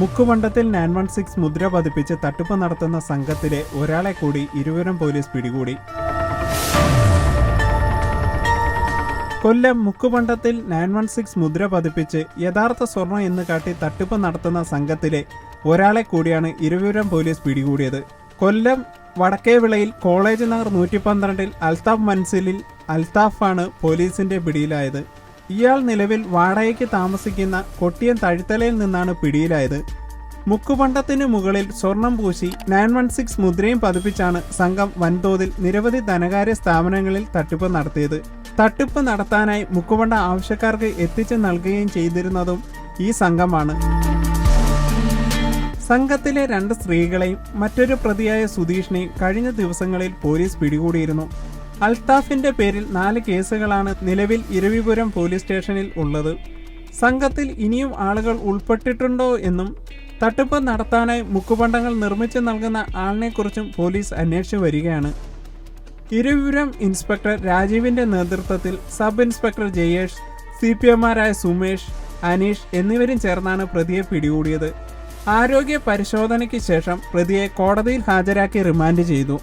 മുക്കുമണ്ഡത്തിൽ nine one six മുദ്ര പതിപ്പിച്ച് തട്ടിപ്പ് നടത്തുന്ന സംഘത്തിലെ ഒരാളെ കൂടി ഇരുവരും പോലീസ് പിടികൂടി. കൊല്ലം മുക്കുപണ്ടത്തിൽ നയൻ വൺ സിക്സ് മുദ്ര പതിപ്പിച്ച് യഥാർത്ഥ സ്വർണം എന്ന് കാട്ടി തട്ടിപ്പ് നടത്തുന്ന സംഘത്തിലെ ഒരാളെ കൂടിയാണ് ഇരുവരും പോലീസ് പിടികൂടിയത്. കൊല്ലം വടക്കേവിളയിൽ കോളേജ് നഗർ നൂറ്റി പന്ത്രണ്ടിൽ അൽതാഫ് മൻസിലിൽ അൽതാഫാണ് പോലീസിന്റെ പിടിയിലായത്. ഇയാൾ നിലവിൽ വാടകയ്ക്ക് താമസിക്കുന്ന കൊട്ടിയൻ തഴുത്തലയിൽ നിന്നാണ് പിടിയിലായത്. മുക്കുപണ്ടത്തിന് മുകളിൽ സ്വർണം പൂശി നയൻ വൺ സിക്സ് മുദ്രയും പതിപ്പിച്ചാണ് സംഘം വൻതോതിൽ നിരവധി ധനകാര്യ സ്ഥാപനങ്ങളിൽ തട്ടിപ്പ് നടത്തിയത്. തട്ടിപ്പ് നടത്താനായി മുക്കുപണ്ട ആവശ്യക്കാർക്ക് എത്തിച്ചു നൽകുകയും ചെയ്തിരുന്നതും ഈ സംഘമാണ്. സംഘത്തിലെ രണ്ട് സ്ത്രീകളെയും മറ്റൊരു പ്രതിയായ സുധീഷിനെയും കഴിഞ്ഞ ദിവസങ്ങളിൽ പോലീസ് പിടികൂടിയിരുന്നു. അൽത്താഫിന്റെ പേരിൽ നാല് കേസുകളാണ് നിലവിൽ ഇരവിപുരം പോലീസ് സ്റ്റേഷനിൽ ഉള്ളത്. സംഘത്തിൽ ഇനിയും ആളുകൾ ഉൾപ്പെട്ടിട്ടുണ്ടോ എന്നും തട്ടിപ്പ് നടത്താനായി മുക്കുപണ്ടങ്ങൾ നിർമ്മിച്ചു നൽകുന്ന ആളിനെക്കുറിച്ചും പോലീസ് അന്വേഷിച്ചു വരികയാണ്. ഇരുവിപുരം ഇൻസ്പെക്ടർ രാജീവിന്റെ നേതൃത്വത്തിൽ sub inspector Jayesh C P എമാരായ Sumesh Aneesh എന്നിവരും ചേർന്നാണ് പ്രതിയെ പിടികൂടിയത്. ആരോഗ്യ പരിശോധനയ്ക്ക് ശേഷം പ്രതിയെ കോടതിയിൽ ഹാജരാക്കി റിമാൻഡ് ചെയ്തു.